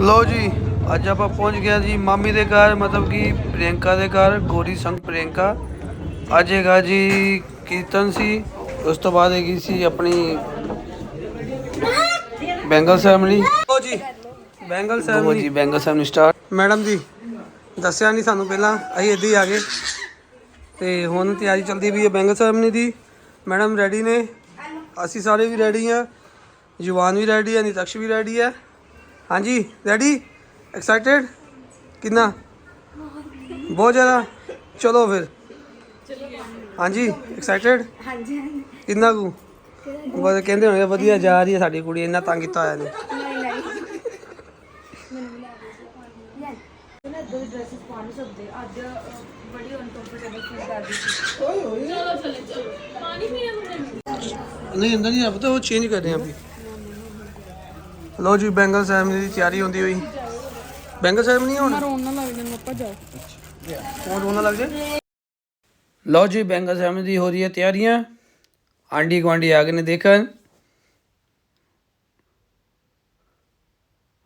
ਲੋ ਜੀ ਅੱਜ ਆਪਾਂ ਪਹੁੰਚ ਗਿਆ ਜੀ ਮਾਮੀ ਦੇ ਘਰ ਮਤਲਬ ਕਿ ਪ੍ਰਿਯੰਕਾ ਦੇ ਘਰ ਗੋਰੀ ਸੰਗ ਪ੍ਰਿਯੰਕਾ। ਅੱਜ ਹੈਗਾ ਜੀ ਕੀਰਤਨ ਸੀ ਉਸ ਤੋਂ ਬਾਅਦ ਹੈਗੀ ਸੀ ਆਪਣੀ ਬੈਂਗਲ ਸੈਰਮਨੀ ਲੋ ਜੀ ਬੈਂਗਲ ਸੈਰਮਨੀ ਜੀ bangle ceremony start madam ji ਦੱਸਿਆ ਨਹੀਂ ਸਾਨੂੰ ਪਹਿਲਾਂ ਅਸੀਂ ਇੱਦਾਂ ਹੀ ਆ ਗਏ। ਤੇ ਹੁਣ ਤਿਆਰੀ ਚੱਲਦੀ ਵੀ ਹੈ ਬੈਂਗਲ ਸੈਰਮਨੀ ਦੀ। ਮੈਡਮ ਰੈਡੀ ਨੇ। ਅਸੀਂ ਸਾਰੇ ਵੀ ਰੈਡੀ ਆ ਜਵਾਨ ਵੀ ਰੈਡੀ ਹੈ ਨਿਤਕਸ਼ ਵੀ ਰੈਡੀ ਹੈ। ਹਾਂਜੀ ਰੈਡੀ ਐਕਸਾਈਟਿਡ ਕਿੰਨਾ? ਬਹੁਤ ਜ਼ਿਆਦਾ? ਚਲੋ ਫਿਰ। ਹਾਂਜੀ ਐਕਸਾਈਟਿਡ ਹਾਂਜੀ ਹਾਂਜੀ। ਕਿੰਨਾ ਕੁ? ਬਸ ਕਹਿੰਦੇ ਹੋਣਗੇ ਵਧੀਆ ਜਾ ਰਹੀ ਹੈ ਸਾਡੀ ਕੁੜੀ ਇੰਨਾ ਤੰਗ ਕੀਤਾ ਹੋਇਆ ਨੇ ਨਹੀਂ ਨਹੀਂ ਨਾ ਦੋ ਡਰੈਸਸ ਪਾ ਨਹੀਂ ਸਕਦੇ ਅੱਜ ਬੜੀ ਅਨਕੰਫਰਟੇਬਲ ਫੀਲ ਕਰਦੀ ਸੀ ਨਹੀਂ ਅੰਦਰ ਨਹੀਂ ਆ ਪਤਾ ਉਹ ਚੇਂਜ ਕਰ ਰਹੇ ਆ ਲੋ ਜੀ ਬੈਂਗਲ ਸੈਰਮਨੀ ਦੀ ਤਿਆਰੀ ਹੁੰਦੀ ਹੋਈ। ਬੈਂਗਲ ਸੈਰਮਨੀ ਹੁਣ? ਰੋਣ ਨਾ ਲੱਗ ਜਾਣ ਆਪਾਂ ਜਾਓ। ਹੋਰ ਰੋਣਾ ਲੱਗ ਜਾਏ ਲਓ ਜੀ ਬੈਂਗਲ ਸੈਰਮਨੀ ਦੀ ਹੋ ਰਹੀ ਹੈ ਤਿਆਰੀਆਂ। ਆਂਡੀ ਗੁਆਂਢੀ ਆ ਗਏ ਨੇ ਦੇਖਣ।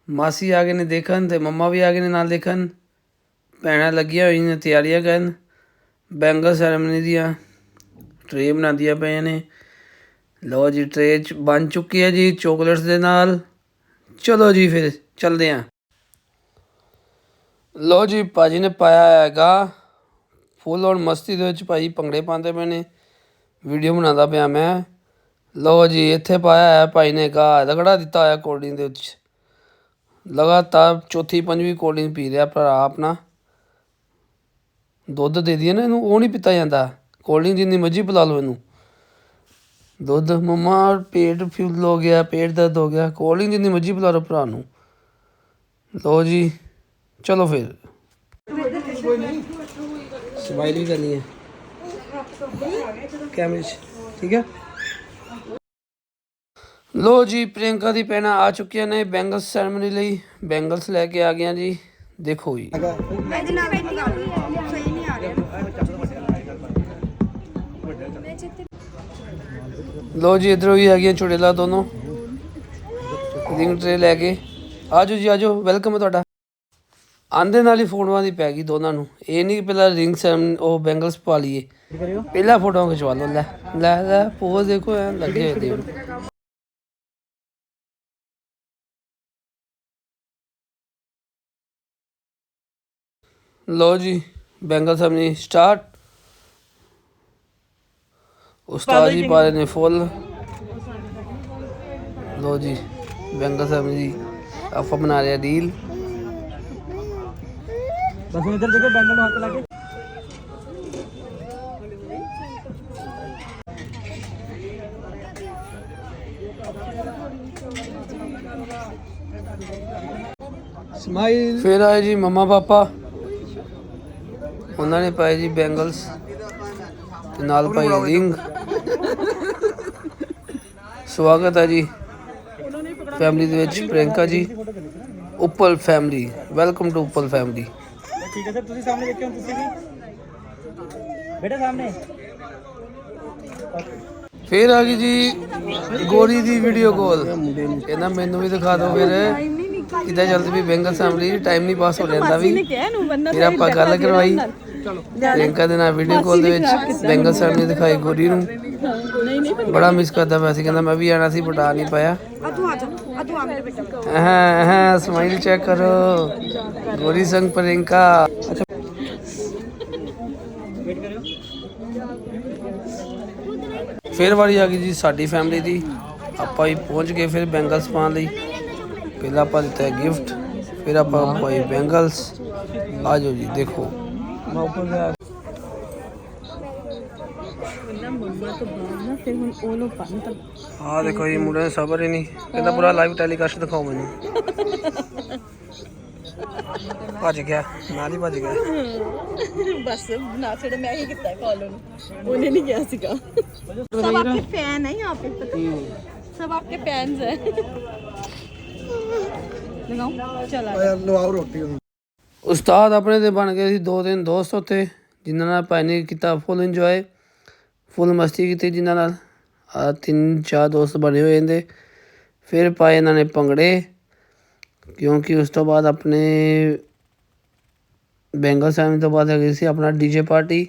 ਮਾਸੀ ਆ ਗਏ ਨੇ ਦੇਖਣ ਤੇ ਮੰਮਾ ਵੀ ਆ ਗਏ ਨੇ ਨਾਲ ਦੇਖਣ। ਭੈਣਾਂ ਲੱਗੀਆਂ ਹੋਈਆਂ ਨੇ ਤਿਆਰੀਆਂ ਕਰਨ। ਬੈਂਗਲ ਸੈਰਮਨੀ ਦੀਆਂ ਟਰੇ ਬਣਾਉਂਦੀਆਂ ਪਈਆਂ ਨੇ। ਲਓ ਜੀ ਟਰੇ ਚ ਬਣ ਚੁੱਕੀ ਹੈ ਜੀ ਚੋਕਲੇਟਸ ਦੇ ਨਾਲ। ਚਲੋ ਜੀ ਫਿਰ, ਚੱਲਦੇ ਹਾਂ ਲੋ ਜੀ, ਭਾਜੀ ਨੇ ਪਾਇਆ ਹੈਗਾ। ਫੁੱਲ ਔਨ ਮਸਤੀ ਦੇ ਵਿੱਚ ਭਾਈ ਭੰਗੜੇ ਪਾਉਂਦੇ ਪਏ ਨੇ। ਵੀਡੀਓ ਬਣਾਉਂਦਾ ਪਿਆ ਮੈਂ। ਲੋ ਜੀ, ਇੱਥੇ ਪਾਇਆ ਹੈ ਭਾਈ ਨੇ ਗਾ ਰਗੜਾ ਦਿੱਤਾ ਹੋਇਆ ਕੋਲਡਿੰਗ ਦੇ ਵਿੱਚ। ਲਗਾਤਾਰ ਚੌਥੀ, ਪੰਜਵੀਂ ਕੋਲਡਿੰਗ ਪੀ ਰਿਹਾ ਭਰਾ ਆਪਣਾ। ਦੁੱਧ ਦੇ ਦਈਏ ਨਾ ਇਹਨੂੰ, ਉਹ ਨਹੀਂ ਪੀਤਾ ਜਾਂਦਾ। ਕੋਲਡਿੰਗ ਜਿੰਨੀ ਮਰਜ਼ੀ ਪਿਲਾ ਲਓ ਇਹਨੂੰ। ਦੁੱਧ ਮਮਾ ਪੇਟ ਫਿਊਲ ਹੋ ਗਿਆ ਪੇਟ ਦਰਦ ਹੋ ਗਿਆ ਕੋਲਡਿੰਗ ਜਿੰਨੀ ਮਰਜ਼ੀ ਪਿਲਾ ਲਓ ਭਰਾ ਨੂੰ। ਲੋ ਜੀ ਚਲੋ ਫਿਰ। ਸਮਾਈਲ ਵੀ ਕਰਨੀ ਹੈ। ਕੈਮਰੇ 'ਚ ਠੀਕ ਹੈ? ਲੋ ਜੀ ਪ੍ਰਿਯੰਕਾ ਦੀ ਪੈਣਾ ਆ ਚੁੱਕੀਆਂ ਨੇ ਬੈਂਗਲਸ ਸੈਰਮਨੀ ਲਈ। ਬੈਂਗਲਸ ਲੈ ਕੇ ਆ ਗਿਆ ਜੀ। ਦੇਖੋ ਜੀ। ਇਹਦੇ ਨਾਲ ਬੈਠੀ ਹੋਈ ਲੋ ਜੀ, ਇਧਰੋਂ ਵੀ ਹੈਗੀਆਂ ਚੁੜੇਲਾ ਦੋਨੋਂ। ਰਿੰਗ ਟਰੇ ਲੈ ਕੇ। ਆਜੋ ਜੀ, ਆਜੋ ਵੈਲਕਮ ਹੈ ਤੁਹਾਡਾ। ਆਂਦੇ ਨਾਲ ਹੀ ਫੋਟੋਆਂ ਦੀ ਪੈ ਗਈ ਦੋਨਾਂ ਨੂੰ। ਇਹ ਨਹੀਂ ਪਹਿਲਾਂ ਰਿੰਗ ਸੈਮ ਉਹ ਬੈਂਗਲਸ ਪਾ ਲਈਏ। ਪਹਿਲਾਂ ਫੋਟੋਆਂ ਖਿਚਵਾ ਲਓ, ਲੈ ਲੈ ਲੈ ਪੋਜ਼ ਦੇਖੋ, ਐ ਲੱਗੇ ਹੋਏ ਦੇਵ ਲੋ ਜੀ ਬੈਂਗਲ ਸਮਨੀ ਸਟਾਰਟ ਉਸਤਾਦ ਜੀ ਪਾ ਰਹੇ ਨੇ ਫੁੱਲ। ਲੋ ਜੀ ਬੈਂਗਲ ਸਮਨੀ ਜੀ ਆਪਾਂ ਬਣਾ ਰਿਹਾ ਰੀਲ। ਬਸ ਇਧਰ ਦੇਖੋ ਬੈਂਗਲ ਨੂੰ ਹੱਥ ਲਾ ਕੇ। ਸਮਾਈਲ ਫਿਰ ਆਏ ਜੀ ਮਮਾ ਪਾਪਾ। ਉਹਨਾਂ ਨੇ ਪਾਏ ਜੀ ਬੈਂਗਲਸ। ਤੇ ਨਾਲ ਪਾਈ ਰਿੰਗ ਸਵਾਗਤ ਹੈ ਜੀ। ਫੈਮਿਲੀ ਦੇ ਵਿੱਚ Priyanka ji. Uppal family welcome to Uppal family ਠੀਕ ਹੈ ਸਰ ਤੁਸੀਂ ਸਾਹਮਣੇ ਦੇਖਿਓ ਤੁਸੀਂ ਵੀ। ਬੇਟਾ ਸਾਹਮਣੇ। ਫਿਰ ਆ ਗਈ ਜੀ ਗੋਰੀ ਦੀ ਵੀਡੀਓ ਕਾਲ ਕਹਿੰਦਾ ਮੈਨੂੰ ਵੀ ਦਿਖਾ ਦਿਓ ਫਿਰ। ਕਿੱਦਾਂ ਚੱਲਦੀ ਵੀ ਬੈਂਗਲ ਫੈਮਿਲੀ ਟਾਈਮ ਨਹੀਂ ਪਾਸ ਹੋ ਜਾਂਦਾ ਵੀ। ਫਿਰ ਆਪਾਂ ਗੱਲ ਕਰਵਾਈ। ਪ੍ਰਿਯੰਕਾ ਦੇ ਨਾਲ ਵੀਡੀਓ ਕਾਲ ਦੇ ਵਿੱਚ ਬੈਂਗਲ ਫੈਮਿਲੀ ਦਿਖਾਈ ਗੋਰੀ ਨੂੰ। ਬੜਾ ਮਿਸ ਕਰਦਾ ਵੈਸੇ ਕਹਿੰਦਾ ਮੈਂ ਵੀ ਆਣਾ ਸੀ ਬਟ ਆ ਨਹੀਂ ਪਾਇਆ। ਆ ਤੂੰ ਆ ਜਾ ਆ ਤੂੰ ਆ ਮੇਰੇ ਬੇਟਾ ਹਾਂ ਹਾਂ ਸਮਾਈਲ ਚੈੱਕ ਕਰੋ। ਗੋਰੀ ਸੰਗ ਪ੍ਰਿਯੰਕਾ। ਅੱਛਾ ਵੇਟ ਕਰਿਓ ਫਿਰ ਵਾਰੀ ਆ ਗਈ ਜੀ ਸਾਡੀ ਫੈਮਿਲੀ ਦੀ। ਆਪਾਂ ਵੀ ਪਹੁੰਚ ਗਏ ਫਿਰ ਬੈਂਗਲਸ ਪਾਉਣ ਲਈ। ਪਹਿਲਾਂ ਆਪਾਂ ਦਿੱਤਾ ਗਿਫਟ ਫਿਰ ਆਪਾਂ ਪਾਈ ਬੈਂਗਲਸ ਆ ਜਾਓ ਜੀ ਦੇਖੋ ਮੈਂ ਉੱਪਰ ਗਿਆ ਫਿਰ ਹੁਣ ਉਹ ਲੋ ਪੰਨ ਤਾਂ ਆ ਦੇਖੋ ਜੀ ਮੁੰਡੇ ਨੇ ਸਬਰ ਹੀ ਨਹੀਂ ਕਹਿੰਦਾ ਪੂਰਾ ਲਾਈਵ ਟੈਲੀਕਾਸਟ ਦਿਖਾਓ ਮੈਨੂੰ ਭੱਜ ਗਿਆ ਨਾਲ ਹੀ ਭੱਜ ਗਿਆ ਬਸ ਨਾ ਛੜ ਮੈਂ ਹੀ ਕੀਤਾ ਕਾਲ ਉਹਨੂੰ ਉਹਨੇ ਨਹੀਂ ਕਿਹਾ ਸੀਗਾ सब आपके फैन है यहाँ पे सब आपके फैंस है ਲਗਾਉਂ ਚਲਾ ਯਾਰ ਉਸਤਾਦ ਆਪਣੇ ਦੇ ਬਣ ਗਏ ਸੀ ਦੋ ਦਿਨ ਦੋਸਤ ਉੱਥੇ ਜਿਨ੍ਹਾਂ ਨਾਲ ਭਾਈ ਨੇ ਕੀਤਾ ਫੁੱਲ ਇੰਜੋਏ ਫੁੱਲ ਮਸਤੀ ਕੀਤੀ ਜਿਨ੍ਹਾਂ ਨਾਲ। ਆ ਤਿੰਨ ਚਾਰ ਦੋਸਤ ਬਣੇ ਹੋਏ ਇਹਦੇ। ਫਿਰ ਪਾਏ ਇਹਨਾਂ ਨੇ ਪੰਗੜੇ ਕਿਉਂਕਿ ਉਸ ਤੋਂ ਬਾਅਦ ਆਪਣੇ ਬੈਂਗਲ ਸਾਹਿਬ ਤੋਂ ਬਾਅਦ ਹੈਗੀ ਸੀ ਆਪਣਾ ਡੀਜੇ ਪਾਰਟੀ।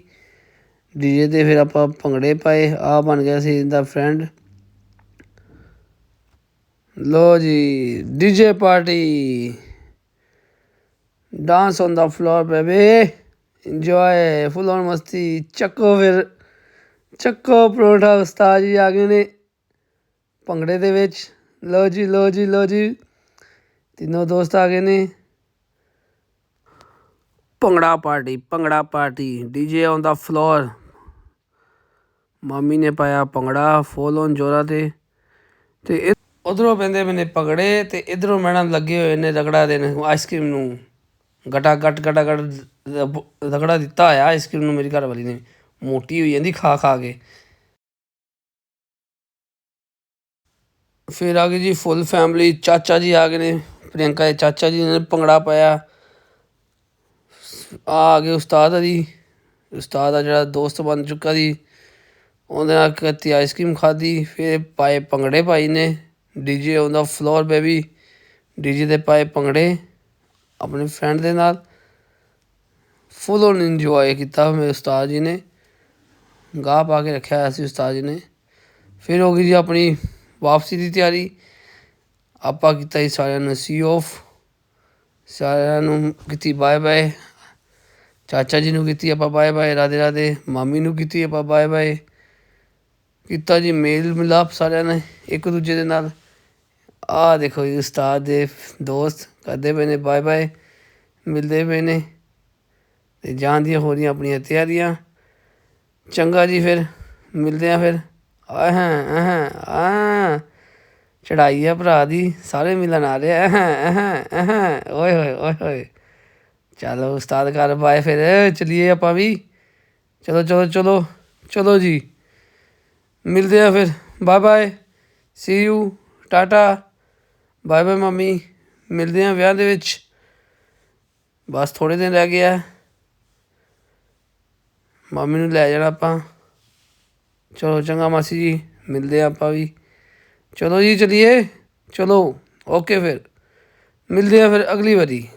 ਡੀਜੇ ਤੇ ਫਿਰ ਆਪਾਂ ਭੰਗੜੇ ਪਾਏ ਆ ਬਣ ਗਿਆ ਸੀ ਇਹਦਾ ਫਰੈਂਡ ਲੋ ਜੀ DJ party. Dance on the floor baby enjoy full on ਮਸਤੀ। ਚੱਕੋ ਫਿਰ, ਚੱਕੋ ਪਰੋਠਾ, ਉਸਤਾਦ ਜੀ ਆ ਗਏ ਨੇ ਭੰਗੜੇ ਦੇ ਵਿੱਚ। ਲੋ ਜੀ ਲੋ ਜੀ ਲੋ ਜੀ। ਤਿੰਨੋਂ ਦੋਸਤ ਆ ਗਏ ਨੇ। Bhangra party bhangra party. DJ on the floor ਮਾਮੀ ਨੇ ਪਾਇਆ ਭੰਗੜਾ ਫੁੱਲ ਔਨ ਜੋਰਾ ਤੇ। ਤੇ ਉਧਰੋਂ ਪੈਂਦੇ ਮੈਨੇ ਪਗੜੇ ਤੇ ਇਧਰੋਂ ਮੈਡਮ ਲੱਗੇ ਹੋਏ ਨੇ ਰਗੜਾ ਦੇ ਨੇ ਆਈਸਕ੍ਰੀਮ ਨੂੰ ਗਟਾ ਗਟ ਗਟਾ ਗਟ ਰਗੜਾ ਦਿੱਤਾ ਹੋਇਆ ਆਈਸਕ੍ਰੀਮ ਨੂੰ ਮੇਰੀ ਘਰ ਵਾਲੀ ਨੇ, ਮੋਟੀ ਹੋਈ ਜਾਂਦੀ ਖਾ ਖਾ ਕੇ। ਫਿਰ ਆ ਗਈ ਜੀ ਫੁੱਲ ਫੈਮਿਲੀ ਚਾਚਾ ਜੀ ਆ ਗਏ ਨੇ, ਪ੍ਰਿਯੰਕਾ ਦੇ ਚਾਚਾ ਜੀ ਨੇ ਭੰਗੜਾ ਪਾਇਆ। ਆ ਗਏ ਉਸਤਾਦ ਜੀ, ਉਸਤਾਦ ਦਾ ਜਿਹੜਾ ਦੋਸਤ ਬਣ ਚੁੱਕਾ ਜੀ, ਉਹਦੇ ਨਾਲ ਕੱਤੀ ਆਈਸਕ੍ਰੀਮ ਖਾਧੀ, ਫਿਰ ਪਾਏ ਭੰਗੜੇ ਪਾਈ ਨੇ। DJ on the floor baby DJ ਦੇ ਪਾਏ ਭੰਗੜੇ, ਆਪਣੇ ਫਰੈਂਡ ਦੇ ਨਾਲ। ਫੁੱਲ ਔਨ ਇੰਜੋਏ ਕੀਤਾ ਮੇਰੇ ਉਸਤਾਦ ਜੀ ਨੇ। ਗਾਹ ਪਾ ਕੇ ਰੱਖਿਆ ਹੋਇਆ ਸੀ ਉਸਤਾਦ ਜੀ ਨੇ। ਫਿਰ ਹੋ ਗਈ ਜੀ ਆਪਣੀ ਵਾਪਸੀ ਦੀ ਤਿਆਰੀ। ਆਪਾਂ ਕੀਤਾ ਜੀ ਸਾਰਿਆਂ ਨੂੰ ਸੀ ਆਫ ਸਾਰਿਆਂ ਨੂੰ ਕੀਤੀ ਬਾਏ ਬਾਏ ਚਾਚਾ ਜੀ ਨੂੰ ਕੀਤੀ ਆਪਾਂ ਬਾਏ ਬਾਏ ਰਾਦੇ ਰਾਦੇ ਮਾਮੀ ਨੂੰ ਕੀਤੀ ਆਪਾਂ ਬਾਏ ਬਾਏ ਕੀਤਾ ਜੀ ਮੇਲ ਮਿਲਾਪ ਸਾਰਿਆਂ ਨੇ ਇੱਕ ਦੂਜੇ ਦੇ ਨਾਲ। ਆਹ ਦੇਖੋ ਜੀ, ਉਸਤਾਦ ਦੇ ਦੋਸਤ ਕਰਦੇ ਪਏ ਨੇ, ਬਾਏ ਬਾਏ, ਮਿਲਦੇ ਪਏ ਨੇ ਤੇ ਜਾਣ ਦੀਆਂ ਹੋ ਰਹੀਆਂ ਆਪਣੀਆਂ ਤਿਆਰੀਆਂ। ਚੰਗਾ ਜੀ ਫਿਰ, ਮਿਲਦੇ ਆ ਫਿਰ। ਆਹ ਆਹ ਆਹ ਚੜਾਈ ਆ ਭਰਾ ਦੀ, ਸਾਰੇ ਮਿਲਣ ਆ ਰਹੇ ਆ। ਆਹ ਆਹ ਓਏ ਹੋਏ ਓਏ ਹੋਏ ਚਲੋ ਉਸਤਾਦ ਘਰ ਬਾਏ ਫਿਰ, ਚਲਿਏ ਆਪਾਂ ਵੀ। ਚਲੋ ਚਲੋ ਚਲੋ ਚਲੋ ਜੀ। ਮਿਲਦੇ ਆ ਫਿਰ। Bye bye see you Tata. Bye bye mummy ਮਿਲਦੇ ਆ ਵਿਆਹ ਦੇ ਵਿੱਚ। ਬਸ ਥੋੜੇ ਦਿਨ ਰਹਿ ਗਿਆ। ਮੰਮੀ ਨੂੰ ਲੈ ਜਾਣਾ ਆਪਾਂ। ਚਲੋ, ਚੰਗਾ ਮਾਸੀ ਜੀ। ਮਿਲਦੇ ਆ ਆਪਾਂ ਵੀ। ਚਲੋ ਜੀ, ਚਲਿਏ। ਚਲੋ ਓਕੇ ਫਿਰ। ਮਿਲਦੇ ਆ ਫਿਰ ਅਗਲੀ ਵਾਰੀ।